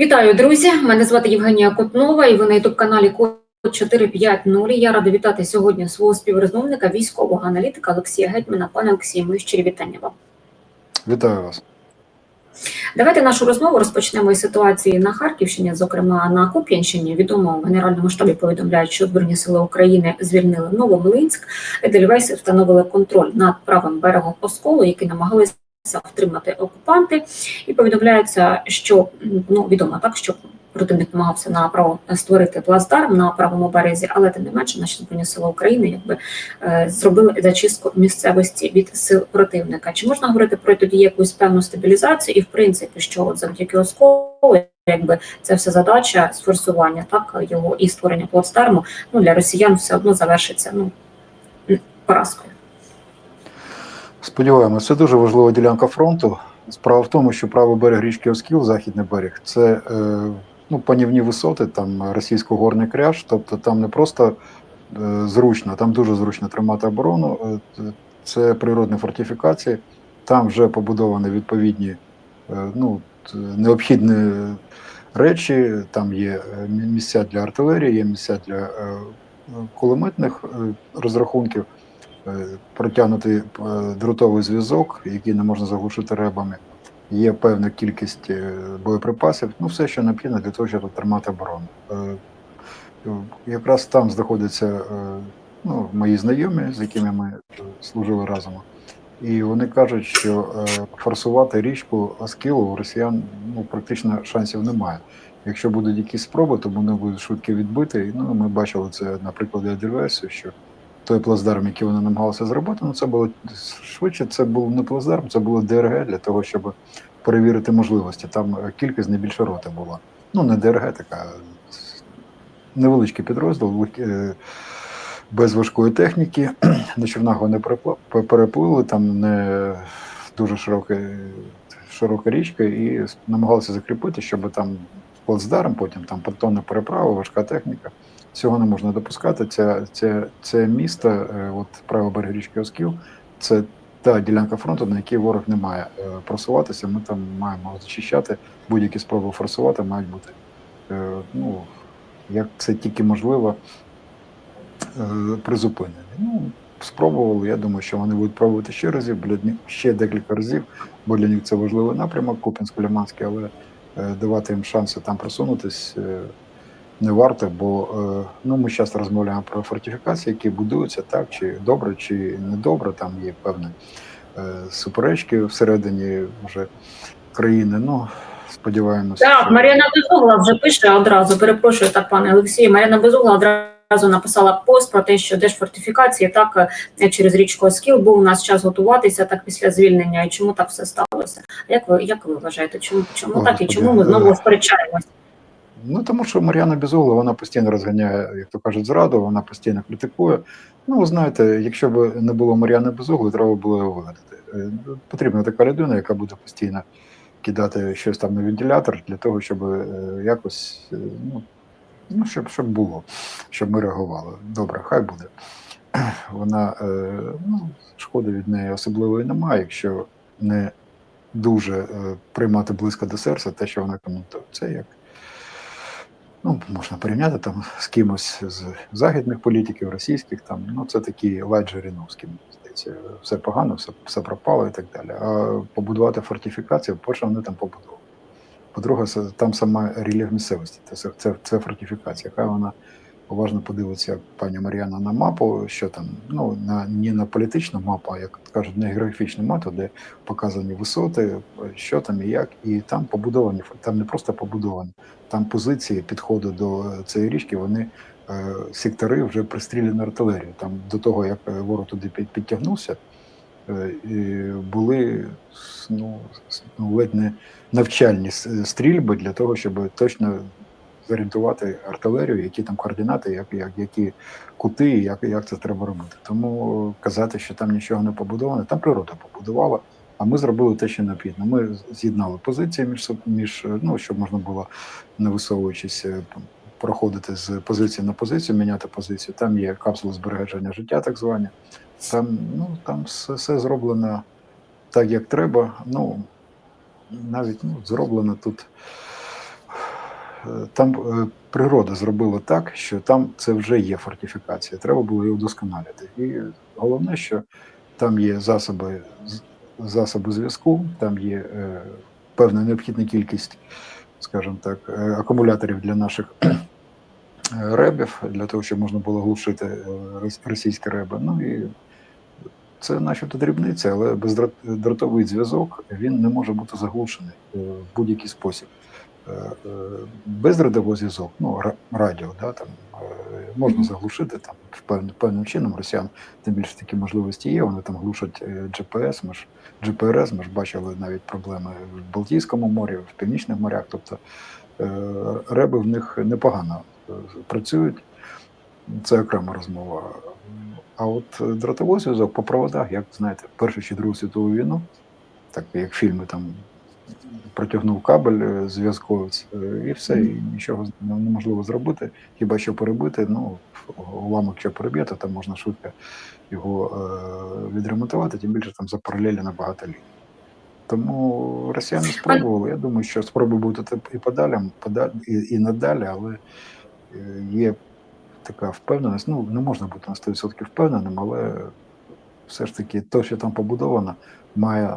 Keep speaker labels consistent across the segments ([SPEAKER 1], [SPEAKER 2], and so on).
[SPEAKER 1] Вітаю, друзі! Мене звати Євгенія Котнова, і ви на ютуб каналі Код 450. Я рада вітати сьогодні свого співрозмовника, військового аналітика Олексія Гетьмана. Пане Олексію, мої щирі вітання вам.
[SPEAKER 2] Вітаю вас.
[SPEAKER 1] Давайте нашу розмову розпочнемо із ситуації на Харківщині, зокрема на Куп'янщині. Відомо в генеральному штабі повідомляють, що збройні сили України звільнили Новомлинськ, Едельвейси встановили контроль над правим берегом Осколу, який намагалися втримати окупанти. І повідомляється, що ну відомо так, що противник намагався на право створити плацдарм на правому березі, але тим не менше наші збройні сили України якби е, зробили зачистку місцевості від сил противника. Чи можна говорити про тоді якусь певну стабілізацію, і в принципі, що от завдяки осколу, якби це вся задача сфорсування, так його і створення плацдарму, ну для росіян все одно завершиться ну поразкою.
[SPEAKER 2] Сподіваємося, це дуже важлива ділянка фронту. Справа в тому, що правий берег річки Оскіл, західний берег, це е, ну, панівні висоти, там російсько-горний кряж, тобто там не просто е, зручно, там дуже зручно тримати оборону. Е, це природні фортифікації, там вже побудовані відповідні ну, необхідні речі, там є місця для артилерії, є місця для кулеметних розрахунків. Е, Протягнутий е, дротовий зв'язок, який не можна заглушити ребами. Є певна кількість е, боєприпасів, ну все, що необхідно для того, щоб тримати оборону. Якраз там знаходяться ну, мої знайомі, з якими ми служили разом. І вони кажуть, що форсувати річку Аскілу у росіян ну, практично шансів немає. Якщо будуть якісь спроби, то вони будуть швидко відбити. Ну, ми бачили це на прикладі Адельвесу, що той плацдарм, який вони намагалися зробити, ну це було швидше, це був не плацдарм, це було ДРГ для того, щоб перевірити можливості. Там е, кількість не більше роти була. Ну, не ДРГ, така невеличкий підрозділ, е, без важкої техніки. На човнах вони переплили, там не дуже широка, широка річка, і намагалися закріпити, щоб там плацдарм, потім там понтонна переправа, важка техніка. Цього не можна допускати. Це, це, це місто, е, от правий берег річки Оскіл, це та ділянка фронту, на якій ворог не має е, просуватися. Ми там маємо зачищати будь-які спроби форсувати, мають бути е, ну, як це тільки можливо призупинені. Ну, спробували. Я думаю, що вони будуть пробувати ще разів, ще декілька разів, бо для них це важливий напрямок, Купінсько-Лиманський, але давати їм шанси там просунутись не варто, бо е, ну, ми часто розмовляємо про фортифікації, які будуються так, чи добре, чи не добре. Там є певні е, суперечки всередині вже країни. Ну, сподіваємося.
[SPEAKER 1] Так,
[SPEAKER 2] що-
[SPEAKER 1] Мар'яна Безугла вже пише одразу. Перепрошую так, пане Олексію. Мар'яна Безугла одразу написала пост про те, що держфортифікації так е, через річку Оскіл був у нас час готуватися так після звільнення. І чому так все сталося? Як ви як ви вважаєте? Чому чому
[SPEAKER 2] О,
[SPEAKER 1] так і чому ми знову сперечаємось?
[SPEAKER 2] Ну, тому що Мар'яна Безугла, вона постійно розганяє, як то кажуть, зраду, вона постійно критикує. Ну, ви знаєте, якщо б не було Мар'яни Безугли, треба було його вигадати. Е, Потрібна така людина, яка буде постійно кидати щось там на вентилятор для того, щоб е, якось, е, ну, ну щоб, щоб було, щоб ми реагували. Добре, хай буде. Вона, ну, шкоди від неї особливої немає, якщо не дуже приймати близько до серця те, що вона коментує. Це як ну, можна порівняти там з кимось з західних політиків, російських, там, ну це такі лайт Жириновські, здається, все погано, все, все пропало і так далі. А побудувати фортифікацію, по-перше, вони там побудували. По-друге, там сама рельєф місцевості, це, це, це фортифікація, яка вона уважно подивиться пані Мар'яна на мапу, що там, ну, на, не на політичну мапу, а як кажуть, на географічну мапу, де показані висоти, що там і як, і там побудовані, там не просто побудовані, там позиції підходу до цієї річки, вони е, сектори вже пристріляні артилерією. Там до того, як е, ворог туди підтягнувся, е, були ну, ну, ледь не навчальні стрільби для того, щоб точно зорієнтувати артилерію, які там координати, як, як, які кути, як, як це треба робити. Тому казати, що там нічого не побудовано, там природа побудувала. А ми зробили те, що необхідно. Ми з'єднали позиції між між ну, щоб можна було не висовуючись, е, проходити з позиції на позицію, міняти позицію. Там є капсули збереження життя, так звані. Там, ну, там все, все зроблено так, як треба. Ну навіть ну, зроблено тут там е, природа зробила так, що там це вже є фортифікація. Треба було її удосконалити. І головне, що там є засоби, засоби зв'язку, там є е, певна необхідна кількість, скажімо так, е, акумуляторів для наших е, ребів, для того, щоб можна було глушити е, російські реби. Ну і це начебто дрібниця, але бездротовий зв'язок він не може бути заглушений е, в будь-який спосіб. Е, е, зв'язок, ну радіо, да, там е, можна заглушити там певним, певним чином. Росіян тим більше такі можливості є. Вони там глушать GPS, Ми ж GPRS, Ми ж бачили навіть проблеми в Балтійському морі, в північних морях. Тобто реби в них непогано працюють. Це окрема розмова. А от дротовий зв'язок по проводах, як знаєте, Першу чи Другу світову війну, так як фільми там протягнув кабель е, зв'язковець, і все, і нічого неможливо зробити, хіба що перебити. Ну, уламок що переб'є, то там можна швидко його е, відремонтувати, тим більше там за паралелі на багато ліній. Тому росіяни спробували. Я думаю, що спроби будуть і подалі, подалі і, і надалі, але е, є така впевненість. Ну, не можна бути на 100% впевненим, але все ж таки те, що там побудовано, має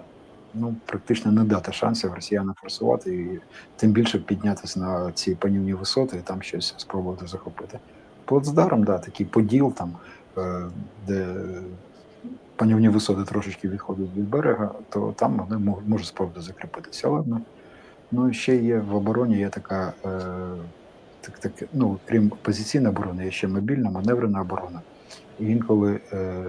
[SPEAKER 2] ну, практично не дати шансів росіянам форсувати і тим більше піднятися на ці панівні висоти і там щось спробувати захопити. Плацдарм, да, такий поділ, там, е, де панівні висоти трошечки відходять від берега, то там вони мож- можуть спробувати закріпитися. Але ну, ну, ще є в обороні є така, е, так, так, ну, крім позиційної оборони, є ще мобільна, маневрена оборона. І інколи, е,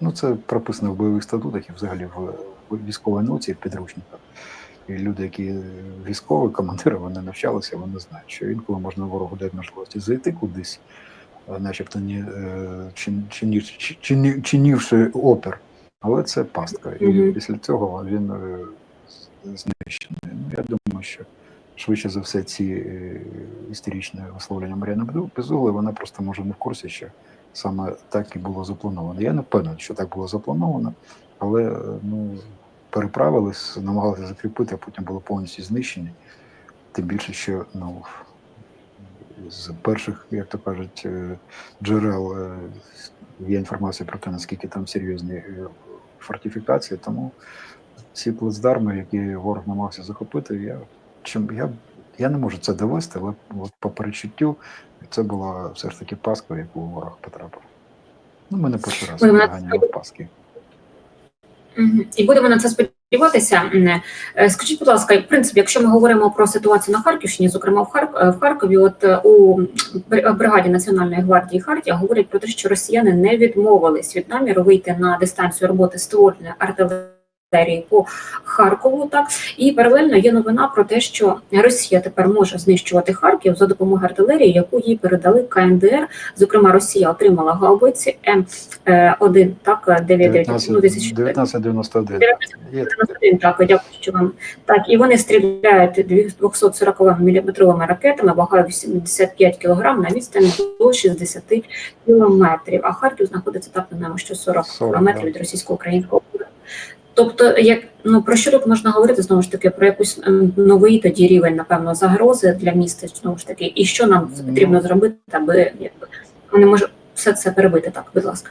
[SPEAKER 2] ну це прописано в бойових статутах і взагалі в, в військовій науці, в підручниках. І люди, які військові, командири, вони навчалися, вони знають, що інколи можна ворогу дати можливості зайти кудись, е, начебто не чин- чинів- чи- чинівши опір. Але це пастка. І
[SPEAKER 1] Мгм.
[SPEAKER 2] після цього він е, знищений. Ну, я думаю, що швидше за все ці е, історичні висловлення Мар'яни Безугли, вона просто може не в курсі, що саме так і було заплановано. Я не впевнений, що так було заплановано, але ну, переправились, намагалися закріпити, а потім були повністю знищені. Тим більше, що ну, з перших, як то кажуть, е, джерел е, є інформація про те, наскільки там серйозні е, фортифікації, тому ці плацдарми, які ворог намагався захопити, я чим я, я не можу це довести, але от по перечуттю це була все ж таки паска, в яку ворог потрапив. Ну, ми не перший раз
[SPEAKER 1] Ой,
[SPEAKER 2] паски.
[SPEAKER 1] І будемо на це сподіватися. Е, Скажіть, будь ласка, в принципі, якщо ми говоримо про ситуацію на Харківщині, зокрема в Харк е, в Харкові, от е, у бр- бригаді Національної гвардії Хартія говорять про те, що росіяни не відмовились від наміру вийти на дистанцію роботи створеної артилерії по Харкову. Так і паралельно є новина про те, що Росія тепер може знищувати Харків за допомогою артилерії, яку їй передали КНДР. Зокрема, Росія отримала гаубиці М1, так 99, ну,
[SPEAKER 2] 19,
[SPEAKER 1] 1000
[SPEAKER 2] 1991. Є таке.
[SPEAKER 1] 91, так, дякую, що вам. Так, і вони стріляють 240 мм ракетами, вагою 85 кг на відстані до 60 кілометрів. А Харків знаходиться так, знаємо, що 40
[SPEAKER 2] 40,
[SPEAKER 1] кілометрів від російсько-українського. Тобто, як ну про що тут можна говорити знову ж таки про якийсь ем, новий тоді рівень, напевно, загрози для міста знову ж таки, і що нам
[SPEAKER 2] Ну.
[SPEAKER 1] потрібно зробити, аби якби вони може все це перебити так, будь ласка.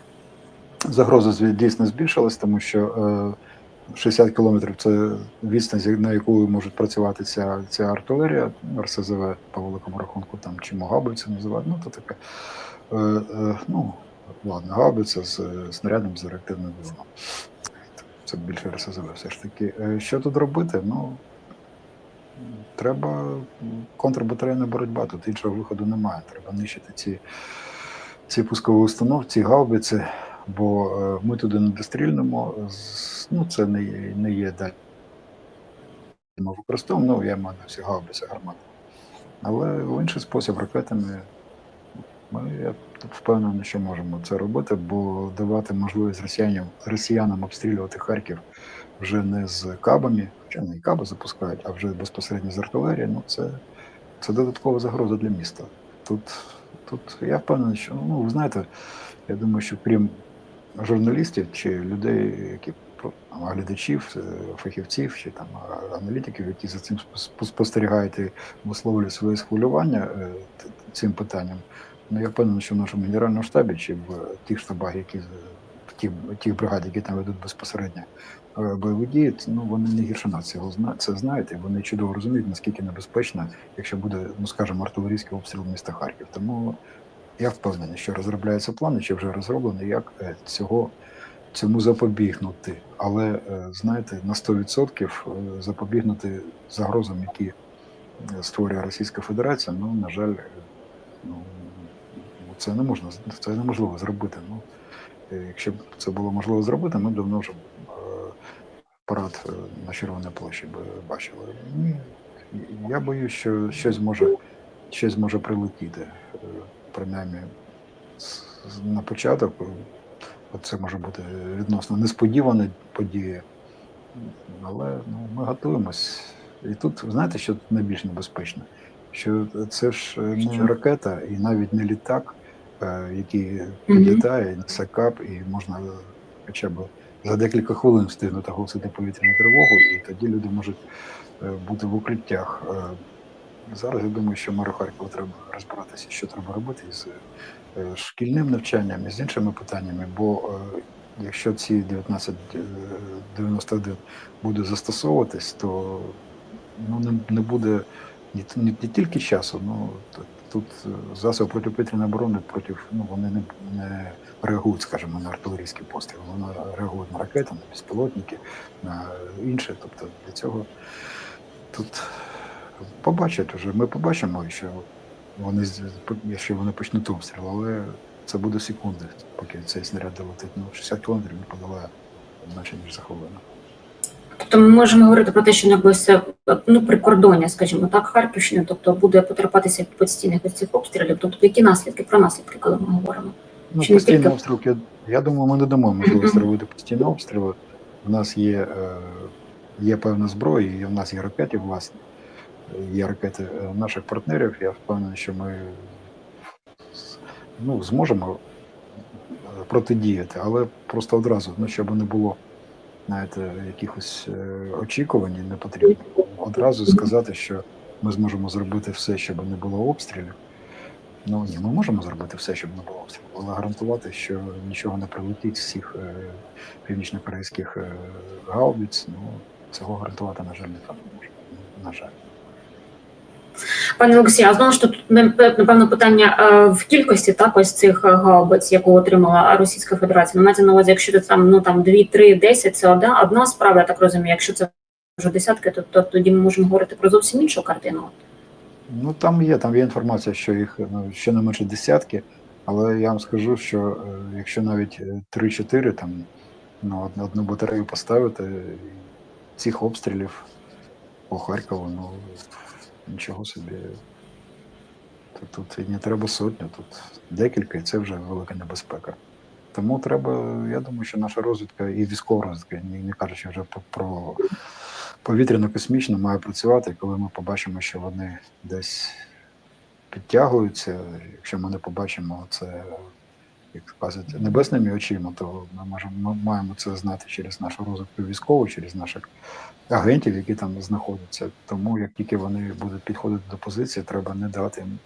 [SPEAKER 2] Загроза дійсно збільшилась, тому що е, 60 кілометрів це відстань, на яку може працювати ця, ця артилерія, РСЗВ по великому рахунку, там чи гаубиця називають. Ну, то таке. Е, е, ну, ладно, гаубиця з е, снарядом з реактивним двигуном. Це більше РСЗВ все ж таки. Е, що тут робити? Ну, треба контрбатарейна боротьба, тут іншого виходу немає. Треба нищити ці, ці пускові установки, ці гаубиці, бо е, ми туди не дострільнемо. Ну, це не, є- не є далі. Ми використовуємо, ну, я маю на всі гаубиці гармати. Але в інший спосіб ракетами ми, я впевнений, що можемо це робити, бо давати можливість росіянам, росіянам обстрілювати Харків вже не з кабами, хоча не і каби запускають, а вже безпосередньо з артилерії, ну це, це додаткова загроза для міста. Тут, тут я впевнений, що ну, ви знаєте, я думаю, що крім журналістів чи людей, які глядачів, е, фахівців чи там аналітиків, які за цим спос- спостерігають і висловлюють своє схвилювання е, цим питанням. Ну я впевнений, що в нашому генеральному штабі чи в тих штабах, які тих, тих бригад, які там ведуть безпосередньо е, бойові дії, ну вони не гірше нас цього це знають, і вони чудово розуміють, наскільки небезпечно, якщо буде, ну скажімо, артилерійський обстріл міста Харків. Тому я впевнений, що розробляються плани, чи вже розроблені, як е, цього цьому запобігнути. Але е, знаєте, на 100% е, запобігнути загрозам, які створює Російська Федерація, ну на жаль, ну це не можна це неможливо зробити. Ну е, якщо б це було можливо зробити, ми б давно вже е, парад е, на Червоній площі б бачили. Я боюсь, що щось може щось може прилетіти, принаймні на початок. Це може бути відносно несподівана подія, але ну, ми готуємось. І тут, знаєте, що найбільш небезпечно? Що це ж не ракета і навіть не літак, е, який підлітає, несе кап, і можна хоча б за декілька хвилин встигнути оголосити повітряну тривогу, і тоді люди можуть е, бути в укриттях. Е, Зараз я думаю, що меру Харкова треба розбиратися, що треба робити з шкільним навчанням і з іншими питаннями. Бо якщо ці 1991 буде застосовуватись, то ну, не, не буде не, не, не тільки часу, ну тут е, засоби протиповітряної оборони проти, ну, вони не, не реагують, скажімо, на артилерійські постріли, вони реагують на ракети, на безпілотники, на інше. Тобто для цього тут побачать вже. Ми побачимо, що вони якщо вони почнуть обстріл, але це буде секунди, поки цей снаряд долетить. Ну, 60 кілометрів він подолає менше ніж за хвилину.
[SPEAKER 1] Тобто ми можемо говорити про те, що це ну прикордоння, скажімо так, Харківщини, тобто буде потерпатися від постійних ось цих обстрілів. Тобто які наслідки про наслідки, коли ми говоримо?
[SPEAKER 2] Ну,
[SPEAKER 1] Чи
[SPEAKER 2] постійні
[SPEAKER 1] тільки?
[SPEAKER 2] обстрілки. Я думаю, ми не дамо можливості робити постійні обстріли. У нас є, е, є певна зброя, і у нас є ракети власні, є ракети е, наших партнерів. Я впевнений, що ми ну, зможемо е, протидіяти, але просто одразу, ну, щоб не було знаєте, якихось е, очікувань, не потрібно одразу сказати, що ми зможемо зробити все, щоб не було обстрілів. Ну ні, ми можемо зробити все, щоб не було обстрілів, але гарантувати, що нічого не прилетить з всіх е, північно-корейських е, гаубиць, ну цього гарантувати, на жаль, не може. На жаль.
[SPEAKER 1] Пане Олексію, а знову ж тут напевно питання е, в кількості так ось цих е, гаубиць, яку отримала Російська Федерація. Ну, мається на увазі, якщо це там ну там 2, 3, 10, це одна одна справа, я так розумію. Якщо це вже десятки, то, то тоді ми можемо говорити про зовсім іншу картину.
[SPEAKER 2] Ну там є, там є інформація, що їх ну, ще не менше десятки, але я вам скажу, що е, якщо навіть е, 3-4 там ну, одну батарею поставити, цих обстрілів по Харкову, ну нічого собі. Тут, і не треба сотню, тут декілька, і це вже велика небезпека. Тому треба, я думаю, що наша розвідка і військова розвідка, не, кажучи вже про, про повітряно-космічну, має працювати, коли ми побачимо, що вони десь підтягуються. Якщо ми не побачимо це, як кажуть, небесними очима, то ми можемо ми маємо це знати через нашу розвитку військову, через наших агентів, які там знаходяться. Тому як тільки вони будуть підходити до позиції, треба не дати їм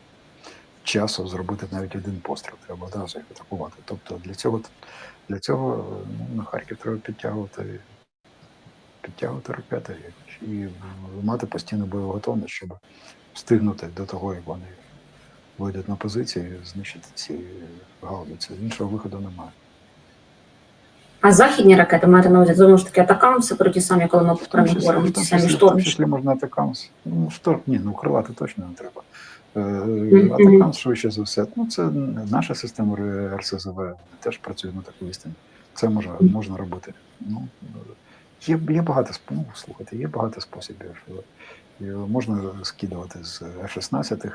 [SPEAKER 2] часу зробити навіть один постріл, треба одразу їх атакувати. Тобто для цього для цього ну, на Харків треба підтягувати підтягувати ракети і мати постійну бойову готовність, щоб встигнути до того, як вони вийдуть на позиції, знищити ці гаубиці. Іншого виходу немає.
[SPEAKER 1] А західні ракети маєте на увазі знову ж таки атакамси про ті самі, коли ми про них говоримо, ті самі шторми.
[SPEAKER 2] числі можна атакамс. Ну, шторм, ні, ну крилати точно не треба. Е. Атакамс швидше за все. Ну, це наша система РСЗВ теж працює на таку відстані. Це може, можна робити. Ну, є, є багато ну, слухайте, є багато способів. Можна скидувати з F-16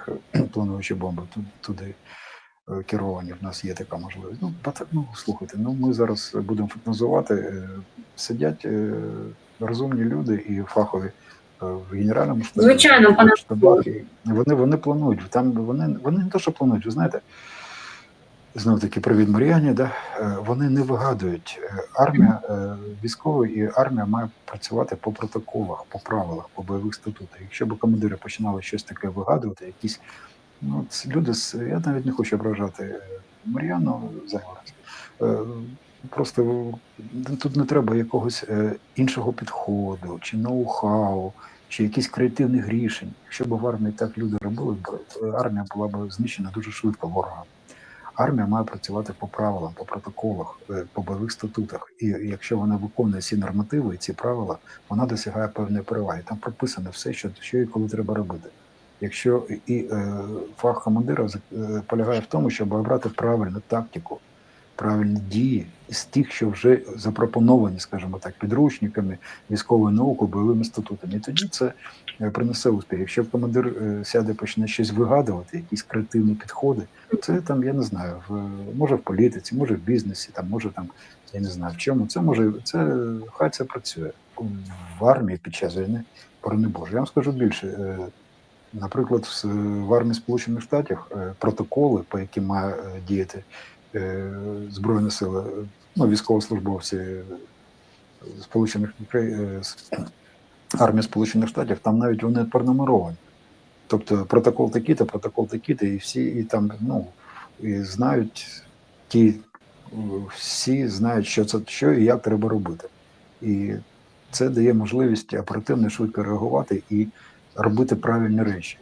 [SPEAKER 2] плануючі бомби ту- туди е, керовані. В нас є така можливість. Ну, ну слухайте, ну ми зараз будемо фантазувати. е, Сидять е, розумні люди і фахові в генеральному штабі.
[SPEAKER 1] Звичайно, пане
[SPEAKER 2] Вони, вони планують. Там вони, вони не те, що планують, ви знаєте. Знов таки привіт Мар'яні, да? е, вони не вигадують. Е, Армія, е, військовий і армія має працювати по протоколах, по правилах, по бойових статутах. Якщо б командири починали щось таке вигадувати, якісь ну, люди з я навіть не хочу ображати Мар'яну. Е, Просто тут не треба якогось іншого підходу, чи ноу-хау, чи якихось креативних рішень. Якщо б в армії так люди робили, армія була б знищена дуже швидко ворогом. Армія має працювати по правилам, по протоколах, е, по бойових статутах. І якщо вона виконує ці нормативи і ці правила, вона досягає певної переваги. Там прописано все, що, що і коли треба робити. Якщо і е, фах командира е, полягає в тому, щоб обрати правильну тактику, правильні дії з тих, що вже запропоновані, скажімо так, підручниками, військовою наукою, бойовими статутами. І тоді це е, принесе успіх. Якщо командир е, сяде, почне щось вигадувати, якісь креативні підходи, це там, я не знаю, в може в політиці, може в бізнесі, там може там, я не знаю в чому. Це може це хай це працює в армії під час війни. Борони Боже. Я вам скажу більше. е, Наприклад, в, армії Сполучених Штатів протоколи, по яким має діяти Збройні сили, е, ну, військовослужбовці е, Сполучених е, армії Сполучених Штатів, там навіть вони пронумеровані. Тобто протокол такий-то, протокол такий-то, і всі і там ну, і знають ті, е, всі знають, що це що і як треба робити. І це дає можливість оперативно швидко реагувати і робити правильні речі.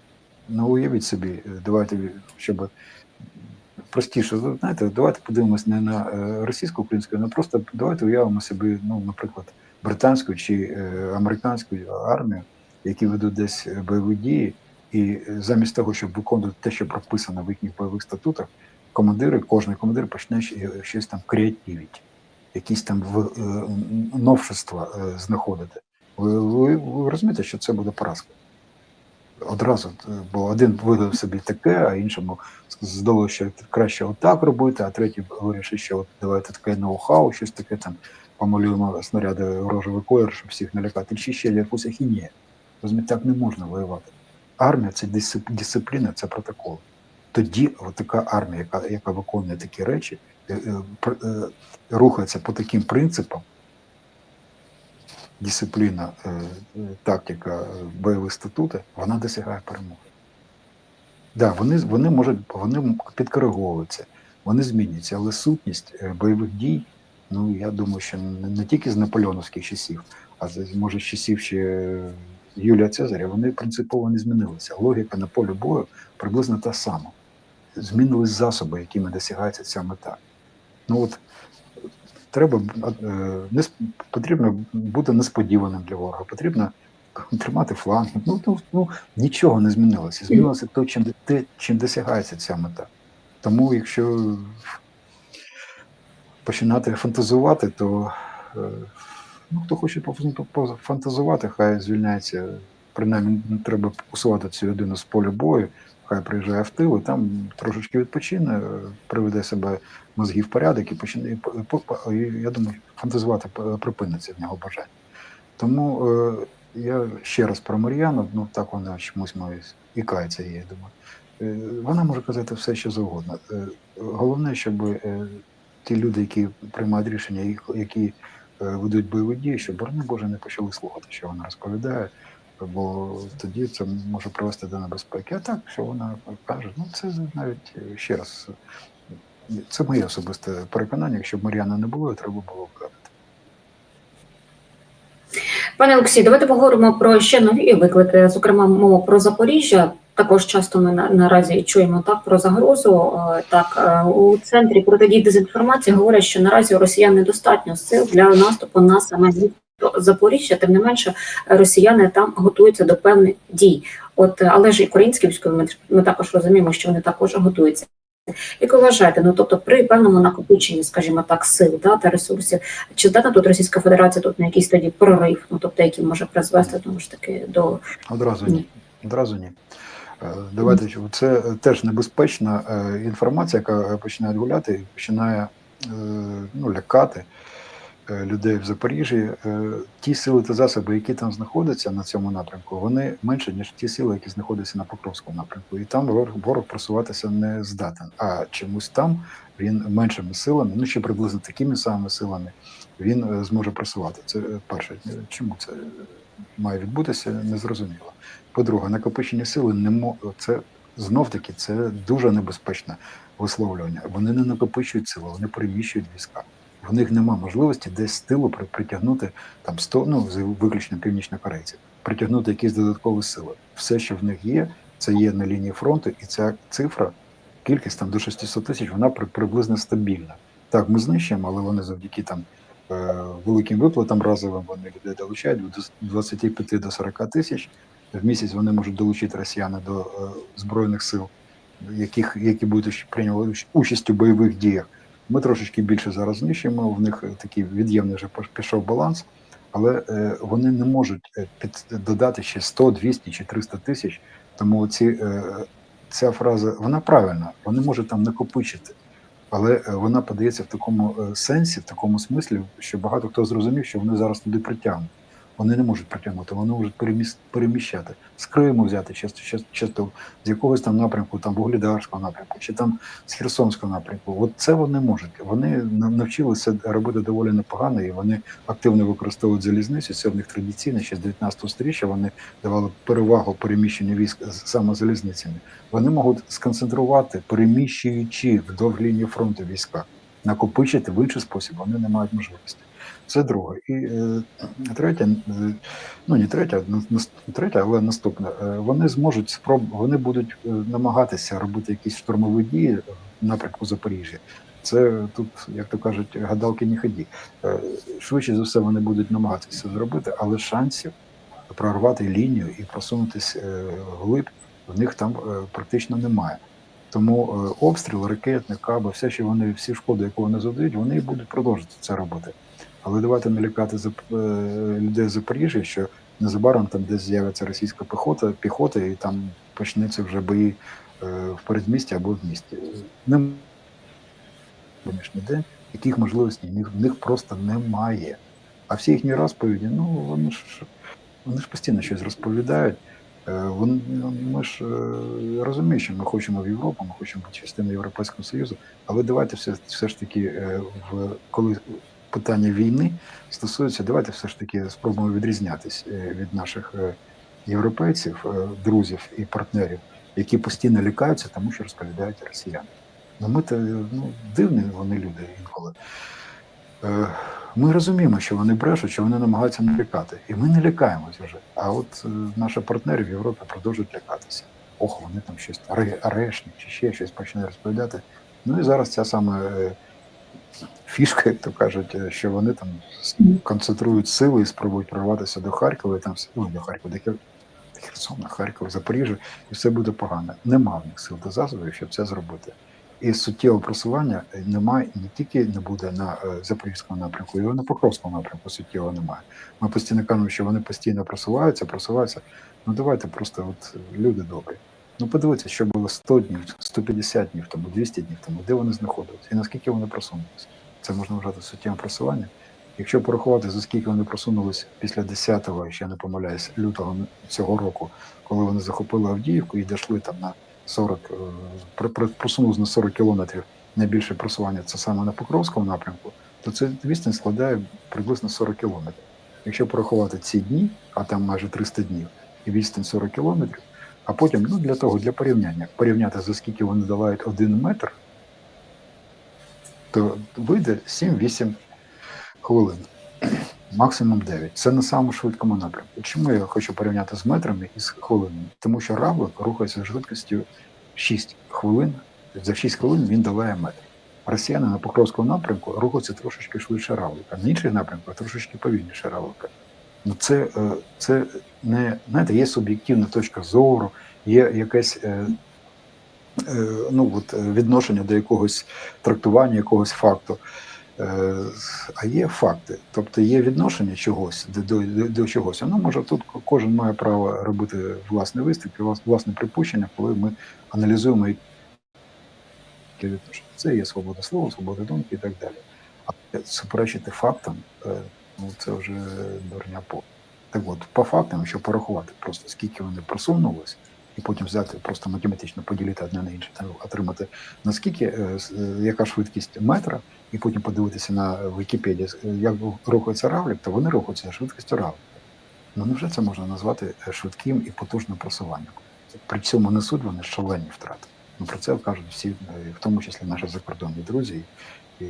[SPEAKER 2] Ну, уявіть собі, е, давайте, щоб простіше, знаєте, давайте подивимось не на е, російсько-українську, а просто давайте уявимо собі, ну, наприклад, британську чи е, американську армію, які ведуть десь е, бойові дії, і замість того, щоб виконувати те, що прописано в їхніх бойових статутах, командири, кожен командир почне щось там креативити, якісь там новшества знаходити. Ви, ви, ви розумієте, що це буде поразка? Одразу, е, бо один видав собі таке, а іншому здалося, що краще отак робити, а третій вирішив, що от давайте таке ноу-хау, щось таке там помалюємо снаряди рожевий колір, щоб всіх налякати, чи ще якусь ахінію. Розумієте, так не можна воювати. Армія це дисцип- дисципліна, це протокол. Тоді така армія, яка, яка виконує такі речі, е, е, рухається по таким принципам, дисципліна, е, тактика, е, бойові статути, вона досягає перемоги. Да, вони, вони можуть вони підкориговуються, вони змінюються, але сутність е, бойових дій, ну я думаю, що не, не тільки з наполеоновських часів, а з може з часів ще Юлія Цезаря, вони принципово не змінилися. Логіка на полі бою приблизно та сама. Змінились засоби, якими досягається ця мета. Ну от не потрібно бути несподіваним для ворога, потрібно тримати фланги. Ну, ну, ну нічого не змінилося. Змінилося те, чим, те, чим досягається ця мета. Тому, якщо починати фантазувати, то е, ну, хто хоче пофан- пофантазувати, хай звільняється. Принаймні треба усувати цю людину з поля бою, хай приїжджає в тил, і там трошечки відпочине, приведе себе мозги в порядок і почне. і і, Я думаю, фантазувати припиниться в нього бажання. Тому е, я ще раз про Мар'яну, ну так вона чомусь має і кається її, думаю. Е, Вона може казати все, що завгодно. Е, Головне, щоб е, ті люди, які приймають рішення, які е, ведуть бойові дії, щоб борони Боже не почали слухати, що вона розповідає, бо тоді це може привести до небезпеки. А так, що вона каже, ну це навіть е, ще раз. Це моє особисте переконання. Якщо б Мар'яна не було, треба було вказати.
[SPEAKER 1] Пане Олексій, давайте поговоримо про ще нові виклики, зокрема мова про Запоріжжя. Також часто ми на, наразі чуємо так про загрозу. Е, Так е, у центрі протидії дезінформації говорять, що наразі росіян недостатньо сил для наступу на саме Запоріжжя. Тим не менше, росіяни там готуються до певних дій. От але ж і українські військові ми, ми також розуміємо, що вони також готуються. Як ви вважаєте, ну тобто при певному накопиченні, скажімо так, сил да, та ресурсів, чи здатна тут Російська Федерація тут на якийсь тоді прорив, ну тобто який може призвести тому ж таки до
[SPEAKER 2] Одразу
[SPEAKER 1] Ні.
[SPEAKER 2] ні. Одразу ні. Е, Давайте це теж небезпечна е, інформація, яка починає гуляти починає е, ну, лякати. Е, людей в Запоріжжі, е, ті сили та засоби, які там знаходяться на цьому напрямку, вони менше, ніж ті сили, які знаходяться на Покровському напрямку. І там ворог, просуватися не здатен. А чомусь там він меншими силами, ну ще приблизно такими самими силами, він е, зможе просувати. Це перше. Чому це має відбутися, незрозуміло. По-друге, накопичення сили не мо... це знов таки це дуже небезпечне висловлювання. Вони не накопичують силу, вони переміщують війська. В них нема можливості десь з тилу при- притягнути там 100, ну виключно північнокорейців, притягнути якісь додаткові сили. Все, що в них є, це є на лінії фронту, і ця цифра, кількість там до 600 тисяч, вона при- приблизно стабільна. Так, ми знищуємо, але вони завдяки там е, великим виплатам разовим вони людей долучають від 25 до 40 тисяч. В місяць вони можуть долучити росіяни до е, збройних сил, яких які будуть прийняли уч- участь у бойових діях. Ми трошечки більше зараз знищуємо. В них е, такий від'ємний вже пішов баланс, але е, вони не можуть е, під додати ще 100, 200 чи 300 тисяч. Тому ці, ця фраза вона правильна, вони можуть там накопичити. Але вона подається в такому сенсі, в такому смислі, що багато хто зрозумів, що вони зараз туди притягнуть. Вони не можуть притягнути, вони можуть переміщати. З Криму взяти часто, часто, часто з якогось там напрямку, там Вугледарського напрямку, чи там з Херсонського напрямку. От це вони можуть. Вони навчилися робити доволі непогано, і вони активно використовують залізницю. Це в них традиційно ще з 19 століття вони давали перевагу переміщенню військ саме залізницями. Вони можуть сконцентрувати, переміщуючи вдовж лінії фронту війська, накопичити в інший спосіб. Вони не мають можливості. Це друге. І е, третє, ну не третє, третє, але наступне. Е, Вони зможуть спроб, вони будуть е, намагатися робити якісь штурмові дії напрямку Запоріжжя. Це тут, як то кажуть, гадалки не ході. Швидше за все, вони будуть намагатися зробити, але шансів прорвати лінію і просунутися глиб в них там практично немає. Тому обстріл, ракетник, каба, все, що вони, всі шкоди, яку вони завдають, вони будуть продовжувати це робити. Але давайте не лякати е, людей з Запоріжжя, що незабаром там десь з'явиться російська піхота, піхота, і там почнеться вже бої е, в передмісті або в місті. Сьогоднішній день таких можливостей в них, просто немає. А всі їхні розповіді, ну вони ж вони ж постійно щось розповідають. Е, Вони, ну, ми ж розуміємо, що ми хочемо в Європу, ми хочемо бути частиною Європейського Союзу, але давайте все, все ж таки, в, коли питання війни стосується, давайте все ж таки спробуємо відрізнятись е, від наших е, європейців, е, друзів і партнерів, які постійно лякаються, тому що розповідають росіяни. Ну ми то ну, дивні вони люди інколи. Ми розуміємо, що вони брешуть, що вони намагаються не лякати. І ми не лякаємося вже. А от наші партнери в Європі продовжують лякатися. Ох, вони там щось аре- арешні чи ще щось почне розповідати. Ну і зараз ця саме фішка, як то кажуть, е, що вони там концентрують сили і спробують прорватися до Харкова, і там все- ну, до Харкова, до Херсона, Харкова, Запоріжжя, і все буде погано. Нема в них сил та засобів, щоб це зробити. І суттєвого просування немає не тільки не буде на е, Запорізькому напрямку, його на Покровському напрямку суттєво немає. Ми постійно кажемо, що вони постійно просуваються, просуваються. Ну давайте просто, от люди добрі. Ну подивіться, що було 100 днів, 150 днів тому, 200 днів тому, де вони знаходилися і наскільки вони просунулися. Це можна вважати суттєвим просуванням. Якщо порахувати, за скільки вони просунулися після 10-го, якщо я не помиляюсь, лютого цього року, коли вони захопили Авдіївку і дійшли там на 40, е, про- про- просунулися на 40 кілометрів найбільше просування це саме на Покровському напрямку, то це відстань складає приблизно 40 кілометрів. Якщо порахувати ці дні, а там майже 300 днів, і відстань 40 кілометрів, а потім, ну для того, для порівняння, порівняти за скільки вони долають один метр, то вийде 7-8 хвилин, максимум 9. Це на самому швидкому напрямку. Чому я хочу порівняти з метрами і з хвилинами? Тому що равлик рухається швидкістю 6 хвилин. За 6 хвилин він долає метр. Росіяни на Покровському напрямку рухаються трошечки швидше равлика, на інших напрямках трошечки повільніше равлика. Ну це, е, це не знаєте, є суб'єктивна точка зору, є якесь е, е, ну, от, відношення до якогось трактування, якогось факту. А є факти, тобто є відношення чогось до, до, до, чогось. Ну, може, тут кожен має право робити власний виступ і власне припущення, коли ми аналізуємо які відношення. Це є свобода слова, свобода думки і так далі. А суперечити фактам, ну це вже дурня по. Так от, по фактам, якщо порахувати просто скільки вони просунулись, і потім взяти просто математично поділити одне на інше, та отримати наскільки е, е, яка швидкість метра, і потім подивитися на Вікіпедії, е, як рухається равлик, то вони рухаються швидкістю равлика. Ну невже це можна назвати швидким і потужним просуванням? При цьому несуть вони шалені втрати. Ну про це кажуть всі, в тому числі наші закордонні друзі, і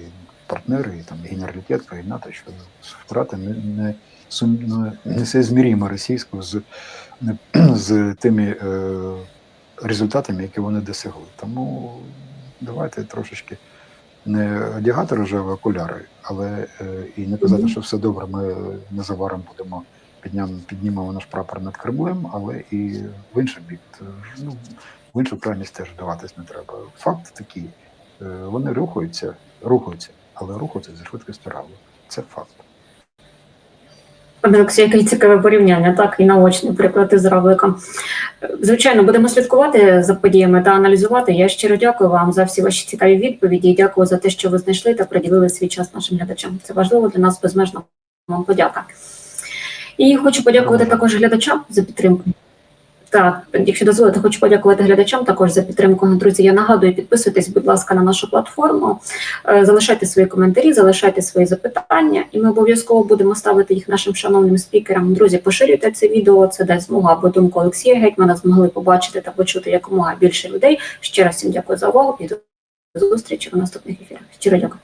[SPEAKER 2] партнери, і там і генералітет, і НАТО, що втрати не, не, сум, не, не соізміримо російською з, не, з тими е, результатами, які вони досягли. Тому давайте трошечки не одягати рожеві окуляри, але е, і не казати, що все добре, ми незабаром будемо піднімемо наш прапор над Кремлем, але і в інший бік. Е, Ну, в іншу крайність теж вдаватись не треба. Факт такий, вони рухаються, рухаються, але рухаються зі швидкістю равлика. Це факт.
[SPEAKER 1] Пане Олексію, яке цікаве порівняння, так і наочний приклад із равликом. Звичайно, будемо слідкувати за подіями та аналізувати. Я щиро дякую вам за всі ваші цікаві відповіді. і Дякую за те, що ви знайшли та приділили свій час нашим глядачам. Це важливо для нас безмежно. Вам подяка. І хочу подякувати також глядачам за підтримку. Так, якщо дозволите, хочу подякувати глядачам також за підтримку. Друзі, я нагадую, підписуйтесь, будь ласка, на нашу платформу, Е, залишайте свої коментарі, залишайте свої запитання, і ми обов'язково будемо ставити їх нашим шановним спікерам. Друзі, поширюйте це відео. Це дасть змогу або думку Олексія Гетьмана змогли побачити та почути якомога більше людей. Ще раз всім дякую за увагу і до зустрічі в наступних ефірах. Щиро дякую.